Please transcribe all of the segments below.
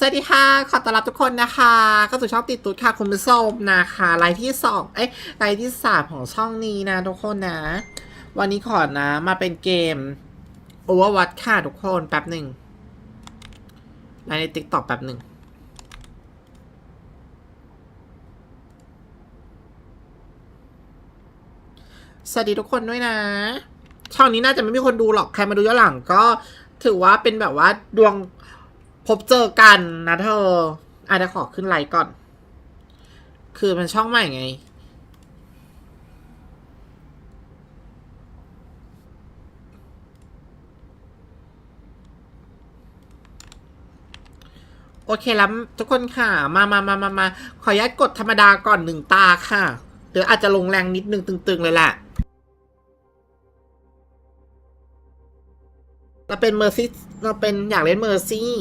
สวัสดีค่ะ ขอต้อนรับทุกคนนะคะก็สู่ช่องติดตุ๊ดค่ะ คุณผู้ชมนะคะไลฟ์ที่สองเอ้ยไลฟ์ที่สามของช่องนี้นะทุกคนนะ วันนี้ขอนะมาเป็นเกม Overwatch ค่ะทุกคนแป๊บหนึ่งไลฟ์ในติ๊กต็อกแป๊บหนึ่งสวัสดีทุกคนด้วยนะ ช่องนี้น่าจะไม่มีคนดูหรอกใครมาดูย้อนหลังก็ถือว่าเป็นแบบว่าดวง พบเจอกันนะเธออาจจะขอขึ้นไลค์ก่อน คือมันช่องใหม่ไง โอเคแล้วทุกคนค่ะ มามามามามาขออนุญาตกดธรรมดาก่อนหนึ่งตาค่ะ เดี๋ยวอาจจะลงแรงนิดนึงตึง ๆ เลยแหละเราเป็นเมอร์ซี่เราเป็นอยากเล่นเมอร์ซี่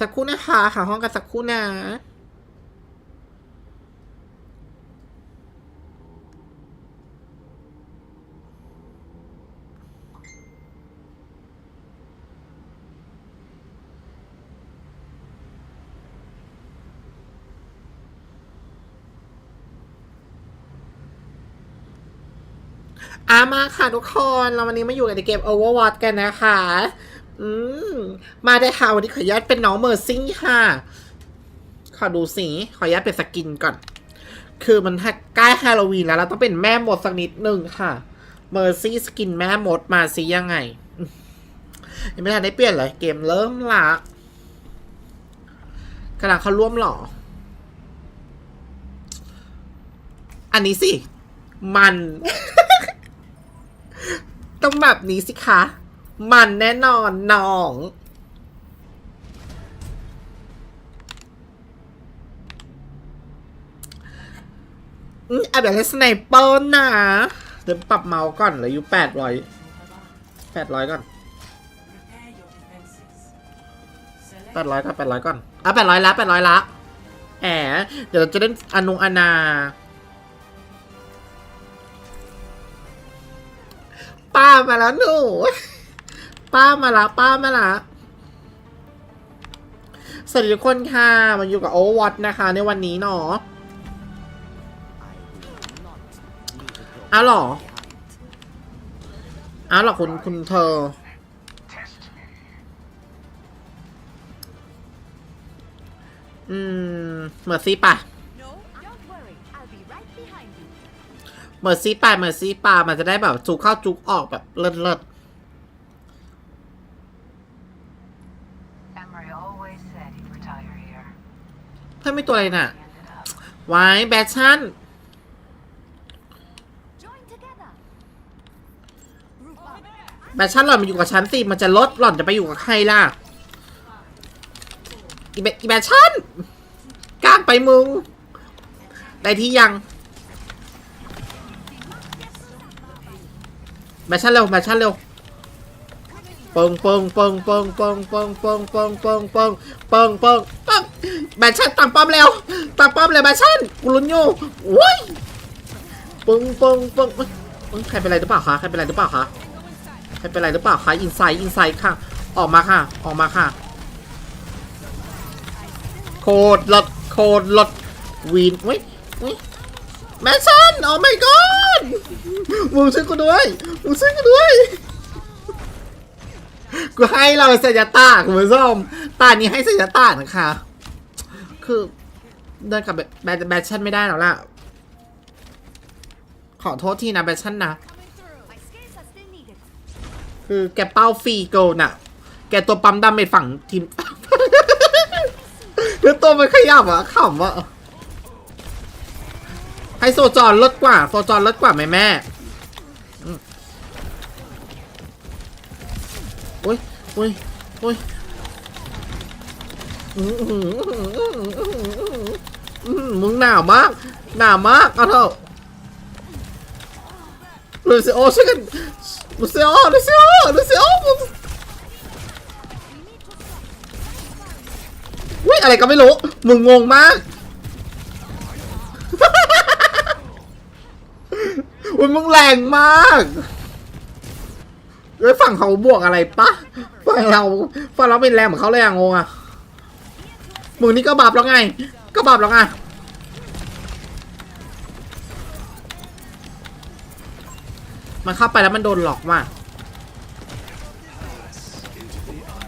สักครู่นะคะหาห้องกันสักครู่นะอามาค่ะทุกคน เราวันนี้มาอยู่กันในเกม Overwatch กันนะคะ อืมมาได้ค่ะวันนี้ขออนุญาตเป็นน้องเมอร์ซี่ค่ะ ขอดูสีขออนุญาตเป็นสกินก่อน คือมันใกล้ฮาโลวีนแล้วเราต้องเป็นแม่มดสักนิดหนึ่งค่ะ เมอร์ซี่สกินแม่มดมาซิยังไง ยังไม่ทันได้เปลี่ยนเลยเกมเริ่มละกำลังเขาร่วมหรอ อันนี้สิ มัน ต้องแบบนี้สิคะ มันแน่นอนน้อง อืมอะเดี๋ยวเล่นสไนเปอร์นะเดี๋ยวปรับเมาส์ก่อนเหลืออยู่แปดร้อยแปดร้อยก่อนแปดร้อยก่อนแปดร้อยก่อนอะแปดร้อยละแปดร้อยละแหมเดี๋ยวจะเล่นอนุอนาป้ามาแล้วหนู ป้ามาละป้ามาละสวัสดีทุกคนค่ะมาอยู่กับโอวอตนะคะ ในวันนี้เนาะอ้าวหรออ้าวหรอคุณคุณเธอ อืมเมอร์ซี่ป่ะ No, don't worry. I'll be right behind you. เมอร์ซี่ป่ะเมอร์ซี่ป่ะมันจะได้แบบจุกเข้าจุกออกแบบเลิศเเพื่อนไม่ตัวอะไรน่ะ He ended up. ไว้แบชชั่น Join together. Group up. แบชชั่นหล่อนมาอยู่กับฉันสิ มันจะลดหล่อนจะไปอยู่กับใครล่ะ อีแบอีแบชชั่นกล้างไปมึง ได้ที่ยัง แบชชั่นเร็ว แบชชั่นเร็วเปิงเปิงเปิงเปิงเปิงเปิงเปิงเปิงเปิงเปิงเปิงเปิงเปิง แบชชั่นตั้งป้อมเร็วตั้งป้อมเลยแบชชั่นกูลุ้นอยู่โว้ยเปิงเปิงปิงเอ้ยใครเป็นไรหรือเปล่าคะใครเป็นไรหรือเปล่าคะใครเป็นไรหรือเปล่าคะอินไซด์อินไซด์ค่ะ ออกมาค่ะ ออกมาค่ะ โคตรหลดโคตรหลดวีนเว้ยว้ยแมชชั่นโอ้ my god มึงช่วยกูด้วยมึงช่วยกูด้วยกูให้เราสัญญาตาคุณผู้ชมตานี้ให้สัญญาตานะคะ คือเดินกับแบทแบทชั่นไม่ได้แล้วล่ะ ขอโทษทีนะแบทชั่นนะ คือแกเป้าฟรีโกลน่ะ แกตัวปั๊มดาเมจฝั่งทีมแล้วตัวมันขยับอะขำอะให้โซจอนลดกว่า โซจอนลดกว่าไหมแม่โอ้ยโอ้ยโอ้ย มึงหนาวมาก หนาวมากเอาเถอะลูซิโอช่วยกันลูซิโอลูซิโอลูซิโอมึงอะไรก็ไม่รู้ มึงงงมากอุ้ยมึงแรงมากเอ้ยฝั่งเขาบวกอะไรปะฝั่งเราฝั่งเราเป็นแรงเหมือนเขาเลยอะงงอะ มึงนี่ก็บาปแล้วไง ก็บาปแล้วไงมันเข้าไปแล้วมันโดนหลอกมา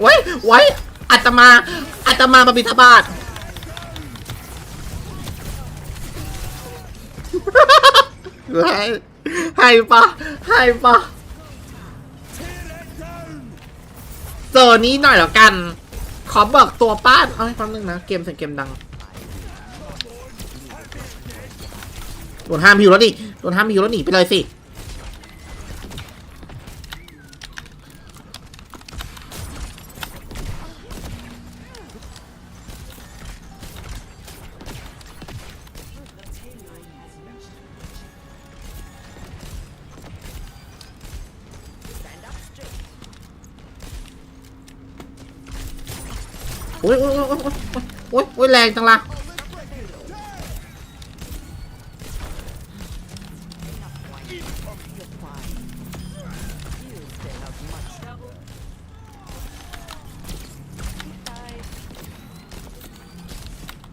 ไว้ไว้อัตมาอัตมามาบิณฑบาตให้ให้ปะให้ปะเจอนี้หน่อยแล้วกัน อเบิกตัวป้านเอาให้ความนึงนะ เกมเสียงเกมดัง โดนห้ามหิวแล้วดิ โดนห้ามหิวแล้วหนีไปเลยสิ งจังละ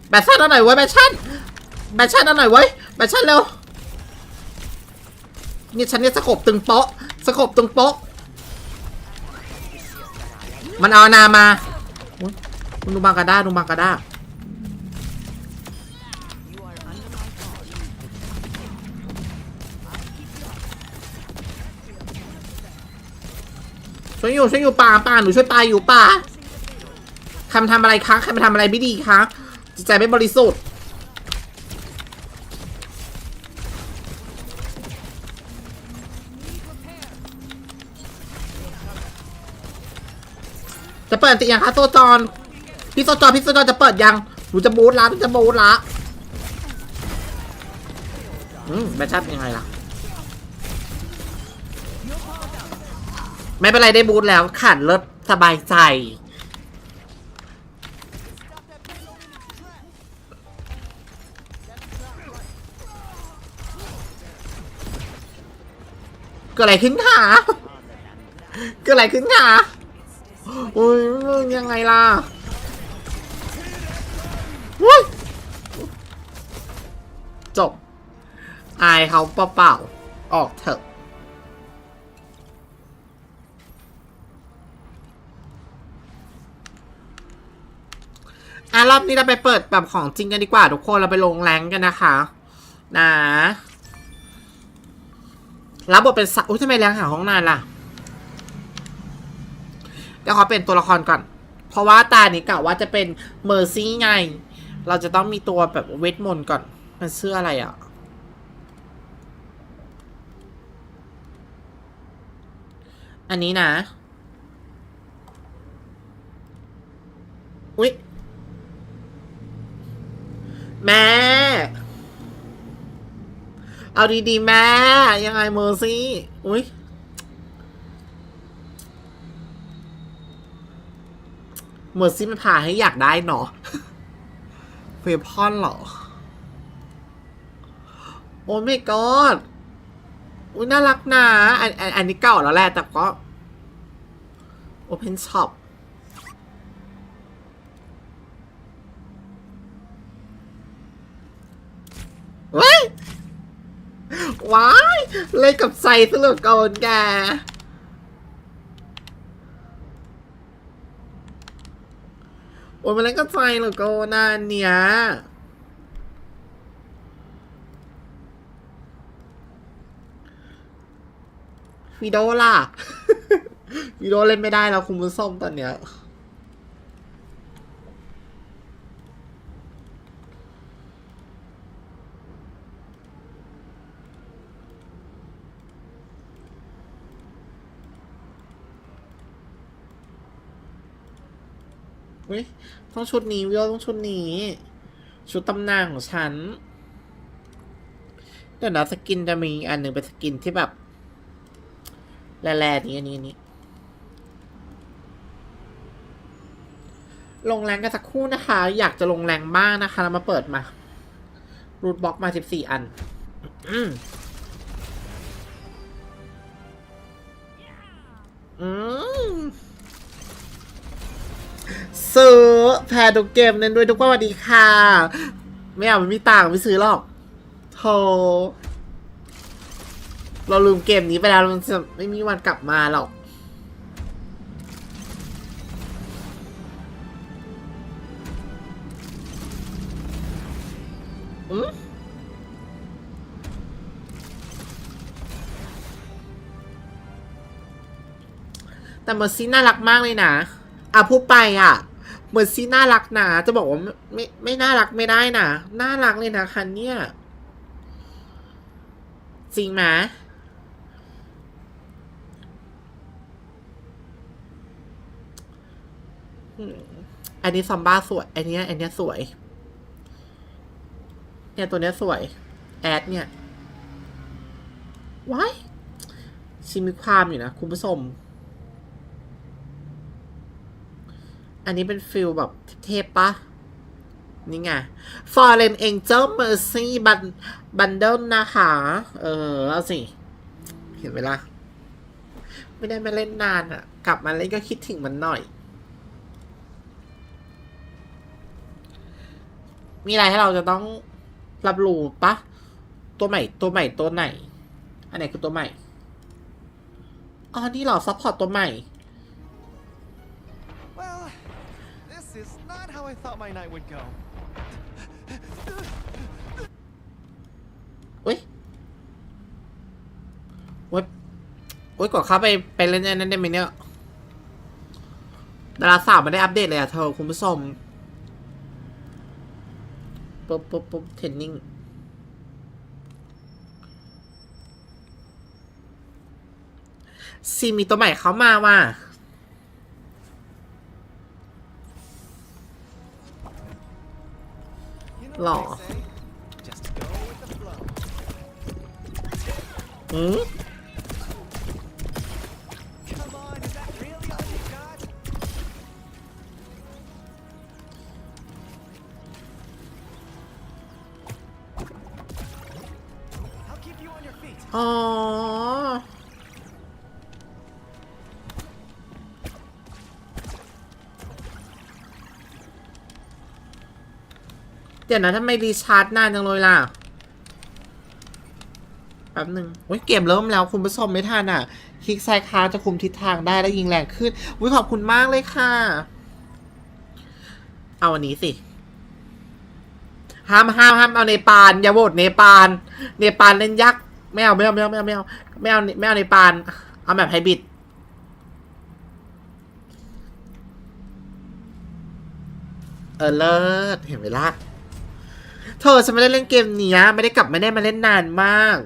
แบทชั่นเอาหน่อยเว้ยแบทชั่นแบทชั่นเอาหน่อยเว้ยแบทชั่นเร็วนี่ฉันเนี่ยสกบตึงโป๊ะสกบตึงโป๊ะมันเอานามามึงดูบางกระด้าดูบางกระด้า ช่วยอยู่ช่วยอยู่ป่าป่าหนูช่วยตายอยู่ป่าใครมาทำอะไรคะใครมาทำอะไรไม่ดีคะจิตใจไม่บริสุทธิ์จะเปิดติยังคะโซจอนพี่โซจอนพี่โซจอนจะเปิดยังหนูจะบูทละหนูจะบูทละอืมแบชชั่นยังไงล่ะ ไม่เป็นไรได้บูทแล้วขันเลิศสบายใจ เกิดอะไรขึ้นคะเกิดอะไรขึ้นคะโอ้ยยังไงล่ะจบ อายเขาเปล่าๆออกเถอะ อะรอบนี้เราไปเปิดแบบของจริงกันดีกว่า ทุกคนเราไปลงแรงกันนะคะ นะรับบทเป็นสะอุ้ยทำไมแรงหาห้องนานล่ะเดี๋ยวขอเป็นตัวละครก่อน เพราะว่าตานี้กะว่าจะเป็นเมอร์ซี่ไง เราจะต้องมีตัวแบบเวทมนต์ก่อน มันเสื้ออะไรอะ อันนี้นะ อุ๊ย แม่ เอาดีๆ แม่ ยังไงเมอร์ซี่ อุ้ยเมอร์ซี่มันพาให้อยากได้เนาะเวพอนเหรอ โอ้ไม่กอดอุ้ยน่ารักนะอันอันอันนี้เก่าแล้วแหละแต่ก็ Open Shop ว้ยว้ายเล่นกับไซส์สลุกเกินแกโอ้ยมันเล่นกับไซส์เหลือเกินนะอันเนี้ยวิดีโอล่ะวิดีโอเล่นไม่ได้แล้วคุณผู้ชมตอนเนี้ย เฮ้ยต้องชุดนี้วิโอต้องชุดนี้ ชุดตำนานของฉันเดี๋ยวนะสกินจะมีอันหนึ่งเป็นสกินที่แบบแร่ๆนี้อันนี้อันนี้ลงแรงกันสักคู่นะคะ อยากจะลงแรงบ้างนะคะเรามาเปิดมา รูทบล็อกมา14อันอืมอืม ซื้อแพรทุกเกมเน้นด้วยทุกวันสวัสดีค่ะ ไม่เอามันม่ต่างไม่ซื้อหรอกโธเราลืมเกมนี้ไปแล้วมันจะไม่มีวันกลับมาหรอกอืมแต่เมอร์ซี่น่ารักมากเลยนะ อะพูดไปอะ เหมือร์ซี่น่ารักนะจะบอกว่าไม่ไม่ไม่น่ารักไม่ได้นะน่ารักเลยนะคันเนี่ยจริงไหมอันนี้ซอมบ้าสวย อันเนี้ยอันเนี้ยสวย เนี่ยตัวเนี้ยสวย แอดเนี่ยว้ายชิมีความอยู่นะ คุณผู้ชม อันนี้เป็นฟิลแบบเทพปะนี่ไง Fallen Angel Mercy Bun- Bundle นะคะ เออ เอาสิ เห็นไหมล่ะ ไม่ได้มาเล่นนานอะ่ะ กลับมาเล่นก็คิดถึงมันหน่อย มีอะไรให้เราจะต้องรับรู้ปะ ตัวใหม่ ตัวใหม่ ตัวไหน อันไหนคือตัวใหม่ อ๋อ นี่เหรอซัพพอร์ตตัวใหม่ how I thought my night would go. อุ้ยโอ้ยโอ้ยกดเข้าไปไปเล่นอันนั้นได้ไหมเนี่ยดาราสาวไม่ได้อัปเดตเลยอะเธอคุณผู้ชมปุ๊บปุ๊บปุ๊บเทรนนิ่งซีมีตัวใหม่เข้ามาว่ะ with the flow. อืม ดี๋ยวนะทำไมรีชาร์จนานจังเลยล่ะแป๊บหนึ่งโอ้ยเกมเริ่มแล้วคุณผู้ชมไม่ทันอะ คลิกซ้ายค้างจะคุมทิศทางได้และยิงแรงขึ้นอุ้ยขอบคุณมากเลยค่ะ เอาอันนี้สิ ห้ามห้ามห้ามเอาเนปาลอย่าโหวตเนปาลเนปาลเล่นยักษ์ไม่เอาไม่เอาไม่เอาไม่เอาไม่เอาไม่เอาไม่เอาเนปาลเอาแบบไฮบริดเออเลิศเห็นไหมล่ะ เธอฉันไม่ได้เล่นเกมเนี้ยไม่ได้กลับไม่ได้มาเล่นนานมาก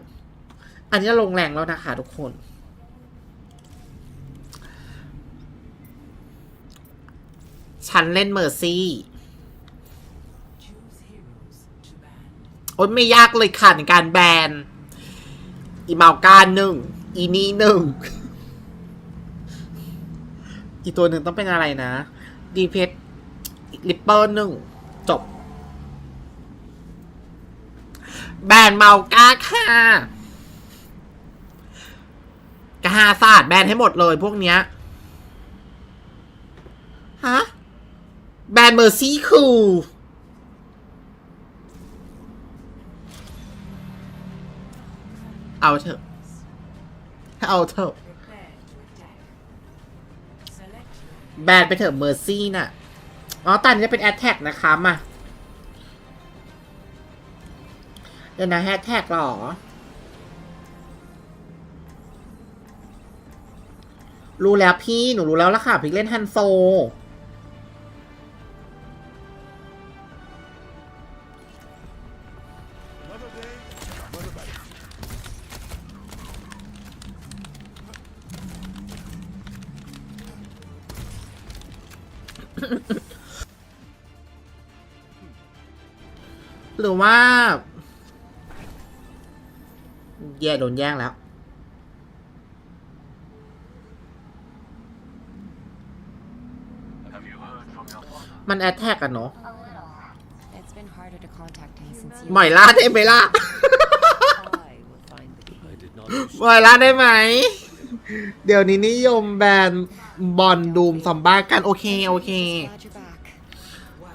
อันนี้ลงแรงแล้วนะคะทุกคน ฉันเล่นเมอร์ซี่โอ๊ยไม่ยากเลยค่ะในการแบน อีเมาการหนึ่ง อีนี้หนึ่ง อีตัวหนึ่งต้องเป็นอะไรนะ ดีเพชลิปเปอร์หนึ่ง จบ แบนเมาก้าค่ะกระหาศาสตร์แบนให้หมดเลยพวกเนี้ย ฮะ แบนเมอร์ซี่คูเอาเถอะ เอาเถอะ แบนไปเถอะเมอร์ซี่น่ะ อ๋อตอนนี้จะเป็นแอ t แทกนะคะมา เดี๋ยวนะแฮชแท็กหรอ รู้แล้วพี่ หนูรู้แล้วละค่ะ พี่เล่นฮันโซ หรือว่า แย่โดนแย่งแล้ว Have you heard มันแอดแทกกันเนาะ It's been harder to contact him since you หมอยล่าได้ไหมล่ะ I will find the key. I did not wish หมอยล่าได้ไหม เดี๋ยวนี้นิยมแบนบอลดูมซอมบ้ากัน โอเค โอเค Glad you're back.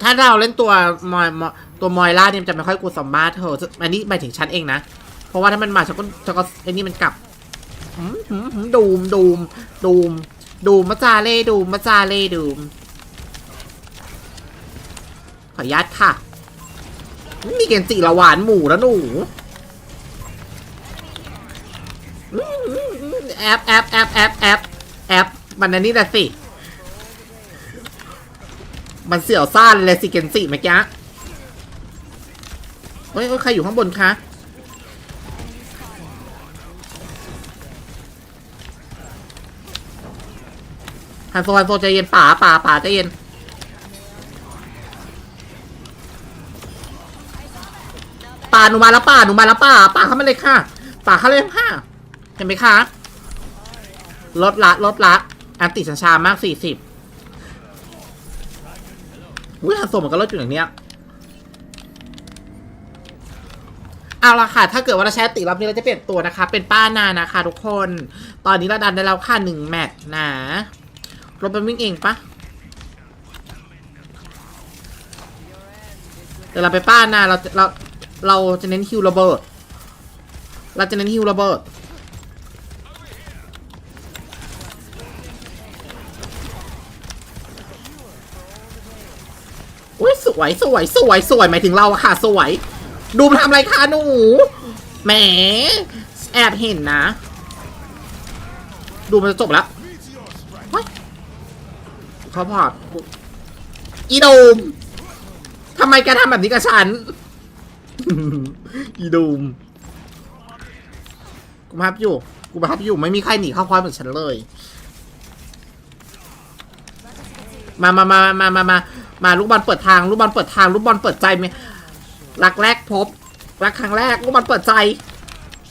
ถ้าเราเล่นตัวมอยมอยตัวมอยล่าเนี่ยมันจะไม่ค่อยกลัวซอมบ้าเธออันนี้หมายถึงฉันเองนะ เพราะว่าถ้ามันมาฉันก็ฉันก็ไอ้นี่มันกลับดูมดูมดูมดูมมาจาเล่ดูมมาจาเล่ดูมขออนุญาตค่ะมีเกนจิละหวานหมูแล้วหนูแอปแอปแอปแอปแอปแอปมันอันนี้แหละสิ มันเสี่ยวซ่านเลยสิเกนจิเมื่อกี้เฮ้ยใครอยู่ข้างบนคะ ฮันโซฮันโซใจเย็นป่าป่าป่าใจเย็นป่าหนูมาแล้วป่าหนูมาแล้วป่าป่าเข้ามาเลยค่ะ ป่าเข้าเลยค่ะเห็นไหมคะลดละลดละอันติสัญชามากสี่สิบอุ้ยฮันโซมันก็ลดอยู่อย่างเนี้ยเอาละค่ะ ถ้าเกิดว่าเราใช้ติรอบนี้เราจะเปลี่ยนตัวนะคะ เป็นป้านานะคะ ทุกคน ตอนนี้เราดันได้แล้วค่ะหนึ่งแมตช์นะ รถเป็นวิ่งเองปะเดี๋ยวเราไปป้านาเราจะเราเราจะเน้นฮิวระเบิด เราจะเน้นฮิวระเบิดอุ้ยสวยสวยสวยสวยหมายถึงเราอะค่ะสวย ดูมทำอะไรคะหนูแหมแอบเห็นนะ ดูมันจะจบแล้ว เขาพอดอีโดมทำไมแกทำแบบนี้กับฉัน อีโดมกูมาพับอยู่ กูมาพับอยู่ ไม่มีใครหนีเข้าคอยเหมือนฉันเลย มามามามามามามาลูกบอลเปิดทาง ลูกบอลเปิดทาง ลูกบอลเปิดใจไหมรักแรกพบ รักครั้งแรก ลูกบอลเปิดใจ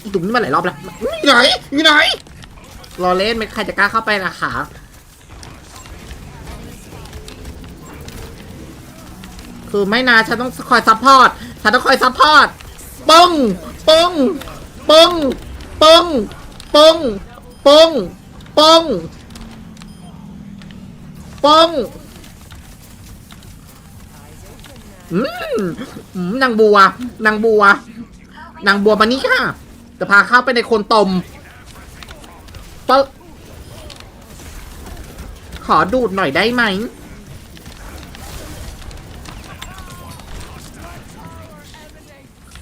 อีตุ่มนี่มาหลายรอบแล้วอยู่ไหนอยู่ไหนรอเล่นไม่ใครจะกล้าเข้าไปนะขา คือไม่นาฉันต้องคอยซัพพอร์ตฉันต้องคอยซัพพอร์ตปึ้งปึ้งปึ้งปึ้งปึ้งปึ้งปึ้งปึ้งอืมอืมนางบัวนางบัวนางบัวมานี่ค่ะ จะพาเข้าไปในโคนตมเป๊ะขอดูดหน่อยได้ไหม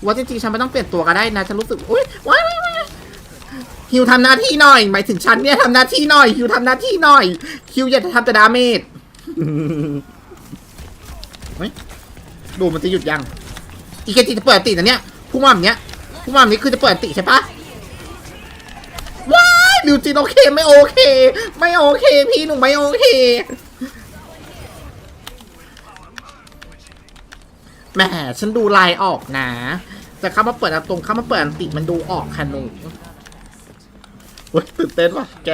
ว่าจริงๆฉันไม่ต้องเปลี่ยนตัวก็ได้นะฉันรู้สึกอุ้ยว้ายว้ายฮิวทำหน้าที่หน่อย หมายถึงฉันเนี่ยทำหน้าที่หน่อยฮิวทำหน้าที่หน่อย คิวอย่าทำแต่ดาเมจดูมันจะหยุดยัง อีเกจิจะเปิดอันตินะเนี่ยผู้มาแบบเนี้ยผู้มาแบบนี้คือจะเปิดติใช่ปะว้ายบิวจินโอเคไม่โอเค ไม่โอเค พี่หนูไม่โอเค แหมฉันดูลายออกนะแต่เข้ามาเปิดอันตรงเข้ามาเปิดอันติมันดูออกค่ะหนูเฮ้ยตื่นเต้นว่ะแก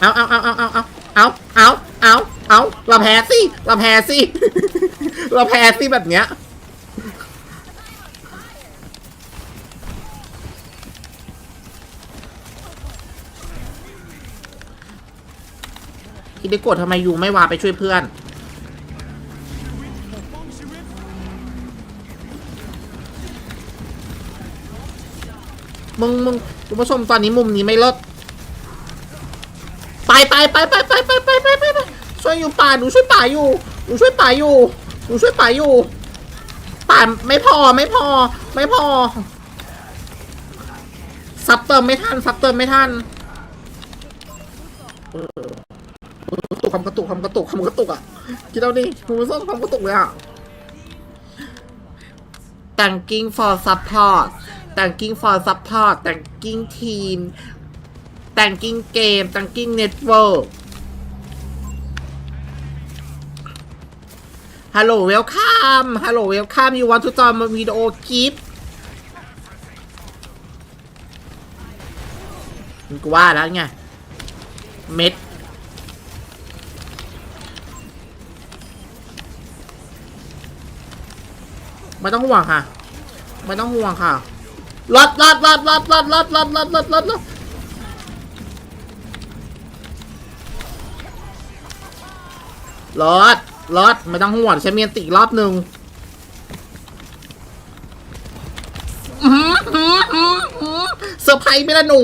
เอาเอาเอาเอาเอาเอาเอาเอาเอาเอาเราแพ้สิเราแพ้สิเราแพ้สิแบบเนี้ยคิดได้กดทำไมยูไม่วาไปช่วยเพื่อน มึงมึงคุณผู้ชมตอนนี้มุมนี้ไม่ลิศไปไปไปไปไปไปไปไปไปไปช่วยอยู่ป่าหนูช่วยป่าอยู่หนูช่วยป่าอยู่หนูช่วยป่าอยู่ป่าไม่พอไม่พอ ไม่พอซับเติมไม่ทันซับเติมไม่ทันกระตุกความกระตุกความกระตุกความกระตุกอะคิดเอาดิคุณผู้ชมความกระตุกเลยอะ thanking for support thanking for support thanking team thanking game thanking network ฮัลโหลเวลคัมฮัลโหลเวลคัมยูวันทุตอนมาวิดีโอคลิปกูว่าแล้วไง เม็ด ไม่ต้องห่วงค่ะ ไม่ต้องห่วงค่ะ รถรถรถรถรถรถรถรถรถรถรถรถรถไม่ต้องห่วงฉันมีติรอบหนึ่งเซอร์ไพรส์ไหมล่ะหนู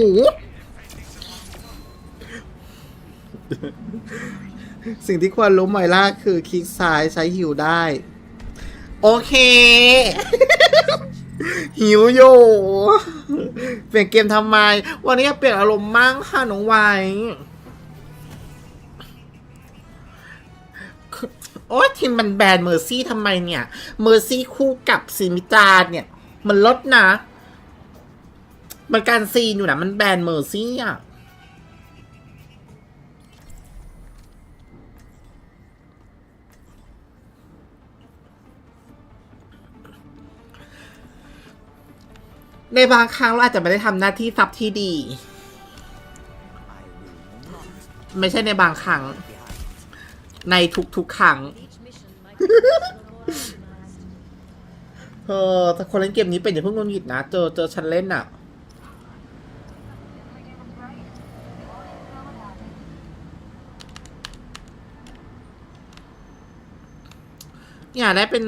สิ่งที่ควรรู้หมอยล่าคือคลิกซ้ายใช้หิวได้ โอเค หิวอยู่เปลี่ยนเกมทำไม วันนี้เปลี่ยนอารมณ์มั่งค่ะน้องไวโอ้ทีมมันแบนเมอร์ซี่ทำไมเนี่ย เมอร์ซี่คู่กับซิมิตาเนี่ย มันลดนะ มันการซีนอยู่นะ มันแบนเมอร์ซี่อะ ในบางครั้งเราอาจจะไม่ได้ทำหน้าที่ซับที่ดี ไม่ใช่ในบางครั้ง ในทุกๆครั้งเออแต่คนเล่นเกมนี้เป็นอย่าเพิ่งงงหงิดนะ เจอเจอฉันเล่นอะเนี่ยได้เป็น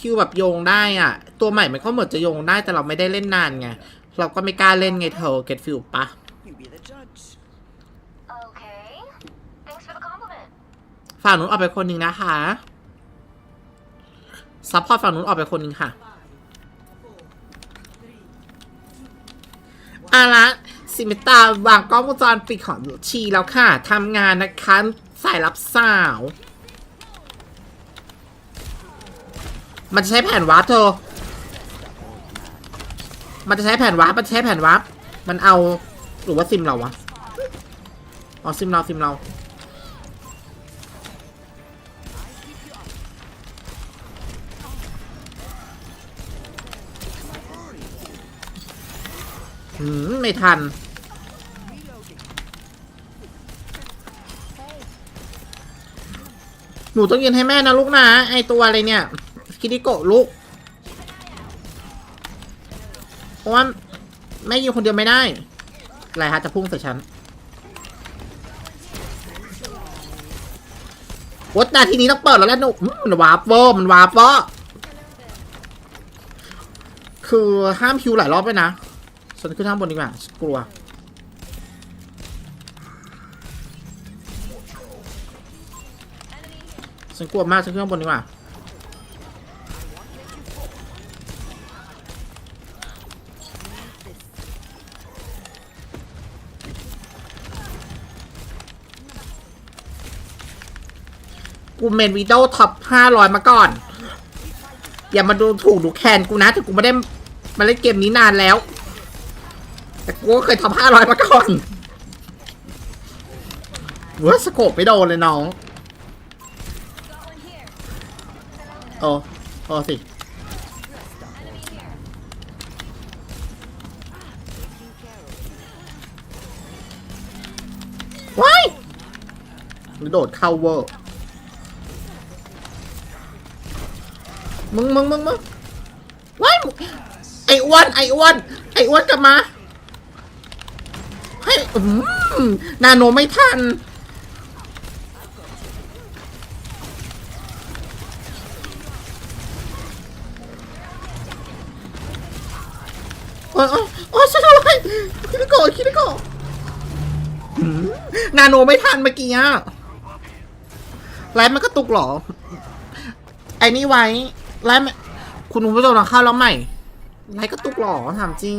คิวแบบโยงได้อะ ตัวใหม่มันก็เหมือนจะโยงได้แต่เราไม่ได้เล่นนานไง เราก็ไม่กล้าเล่นไงเธอเก็ตฟิลปะ Okay. Thanks for the compliment. ฝั่งนู้นออกไปคนหนึ่งนะคะ ซัพพอร์ตฝั่งนู้นออกไปคนหนึ่งค่ะอาละซิมิตาวางกล้องวงจรปิดของชีแล้วค่ะทำงานนะคะ สายรับสาว มันจะใช้แผ่นวาร์ปเธอ มันจะใช้แผ่นวาร์ปมันใช้แผ่นวาร์ปมันเอาหรือว่าซิมเราวะอ๋อซิมเราซิมเรา หืม ไม่ทันหนูต้องยืนให้แม่นะลูกนะ ไอตัวอะไรเนี่ย คิดิโกะลูกเพราะว่าแม่ยืนคนเดียวไม่ได้ไรฮะจะพุ่งใส่ฉันวดนาทีนี้ต้องเปิดแล้วแหละหนูมันวาร์ปเวอร์มันวาร์ปเวอร์คือห้ามคิวหลายรอบไปนะฉันขึ้นข้างบนดีกว่า กลัว ฉันกลัวมากฉันขึ้นข้างบนดีกว่า เมนวีดีโอท็อปห้าร้อยมาก่อน อย่ามาดูถูกดูแคนกูนะถึงกูไม่ได้มาเล่นเกมนี้นานแล้ว แต่กูก็เคยทำห้าร้อยมาก่อนเว้ยสโคปไม่โดนเลยน้อง โอ้โอ้สิว้ายโดดเข้าเวอร์ มึงมึงมึงมึงว้ายไอ้อ้วนไอ้อ้วนไอ้อ้วนกลับมาให้อืมนาโนไม่ทันโอ้ยโอ้ยโอ้ยช่วยด้วยคิดได้ก่อนคิดได้ก่อนนาโนไม่ทันเมื่อกี้อะไลฟ์มันก็ตุกหรอ ไอ้นี่ไว้ ไลฟ์มันคุณผู้ชมลองเข้าแล้วใหม่ไลฟ์ก็ตุกเหรอถามจริง